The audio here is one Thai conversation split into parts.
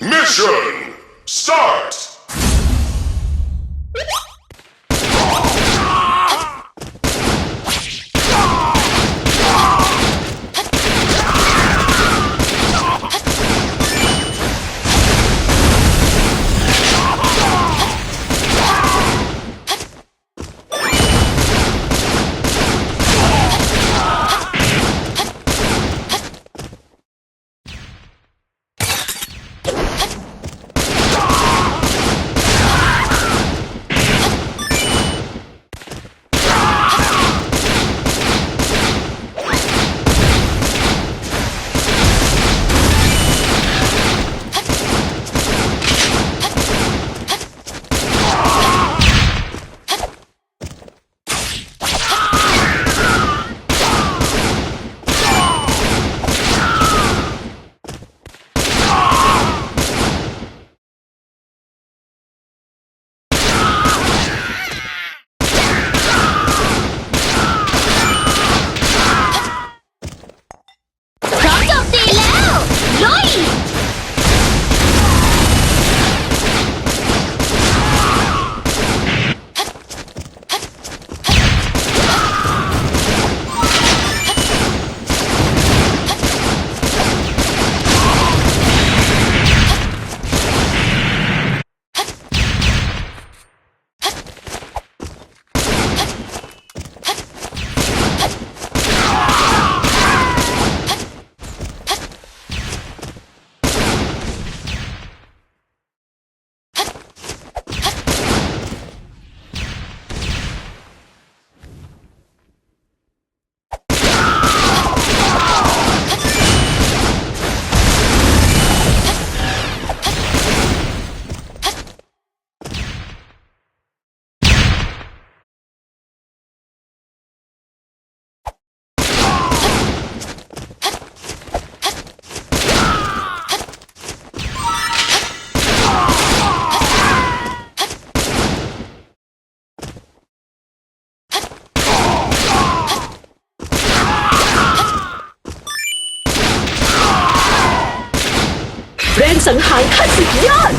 Mission start! แรงสังหารขั้นสุดยอด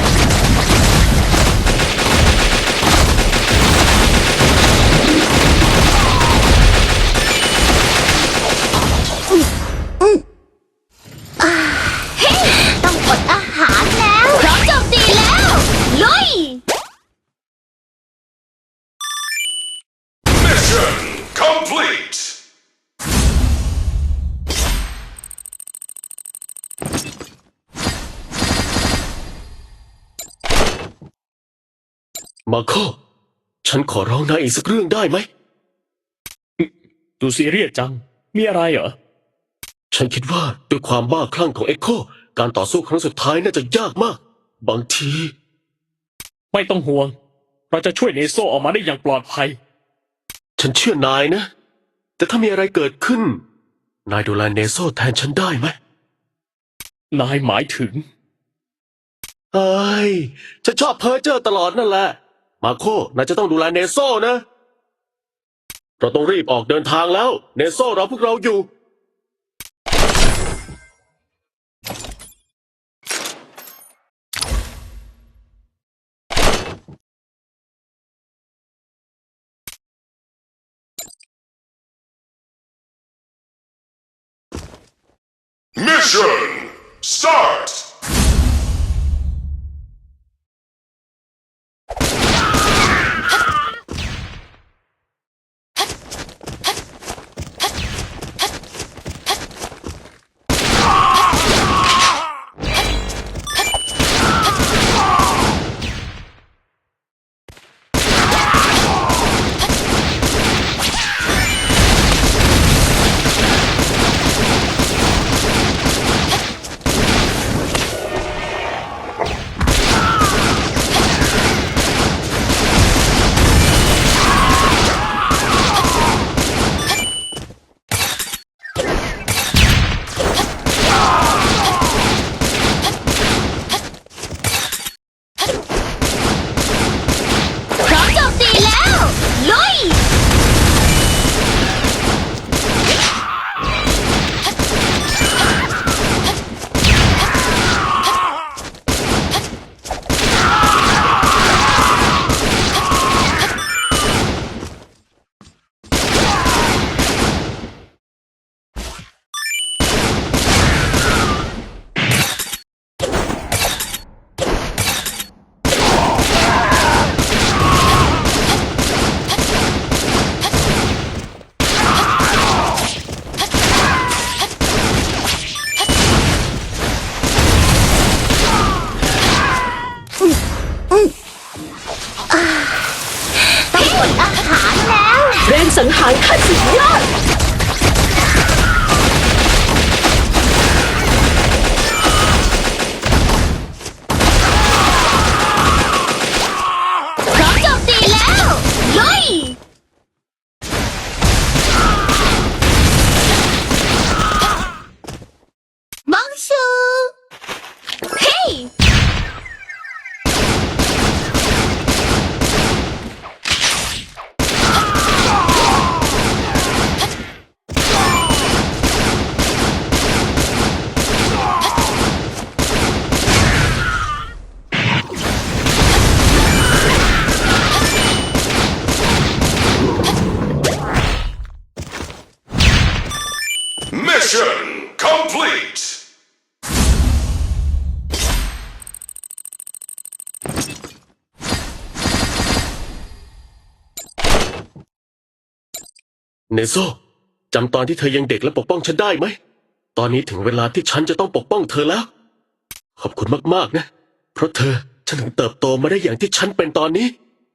ต้องอดอาหารแล้ว พร้อมโจมตีแล้วลุย Mission complete! มาโคฉันขอร้องนายอีกสักเรื่องได้ไหม ดูซีเรียสจัง มีอะไรเหรอ ฉันคิดว่าด้วยความบ้าคลั่งของเอ็กโค การต่อสู้ครั้งสุดท้ายน่าจะยากมาก บางที ไม่ต้องห่วง เราจะช่วยเนโซออกมาได้อย่างปลอดภัย ฉันเชื่อนายนะ แต่ถ้ามีอะไรเกิดขึ้น นายดูแลเนโซแทนฉันได้ไหม นายหมายถึง เอ้ยฉันชอบเพ้อเจ้อตลอดนั่นแหละ มาโคนายจะต้องดูแลเนโซนะ เราต้องรีบออกเดินทางแล้ว เนโซเราพวกเราอยู่ Mission start! สังหารขั้นสุดยอด พร้อมโจมตีแล้วลุยมองชูเฮ้ย Mission complete! เนโซจำตอนที่เธอยังเด็กและปกป้องฉันได้ไหม ตอนนี้ถึงเวลาที่ฉันจะต้องปกป้องเธอแล้ว ขอบคุณมากๆนะ เพราะเธอฉันถึงเติบโตมาได้อย่างที่ฉันเป็นตอนนี้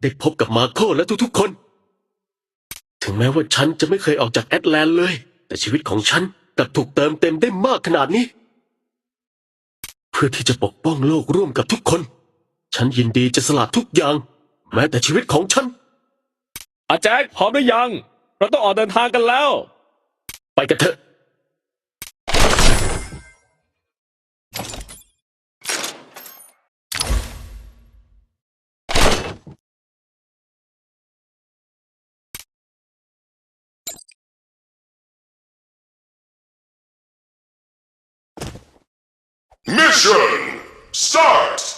ได้พบกับมาโคและทุกๆคน ถึงแม้ว่าฉันจะไม่เคยออกจากแอตแลนต์เลย แต่ชีวิตของฉันกลับถูกเติมเต็มได้มากขนาดนี้ เพื่อที่จะปกป้องโลกร่วมกับทุกคน ฉันยินดีจะสละทุกอย่าง แม้แต่ชีวิตของฉัน อาแจ็คพร้อมหรือยัง เราต้องออกเดินทางกันแล้ว ไปกันเถอะ Mission start!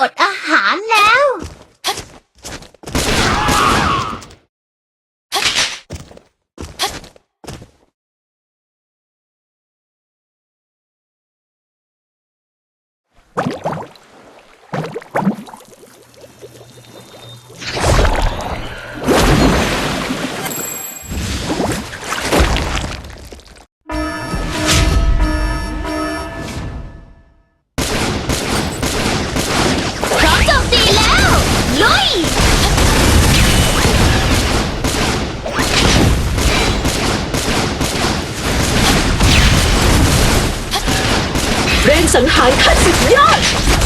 อดอาหารแล้วพ 看克起敌二。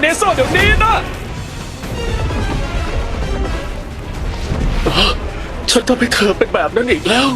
เนโซเดี๋ยวนี้นะฉันทำให้เธอเป็นแบบนั้นอีกแล้ว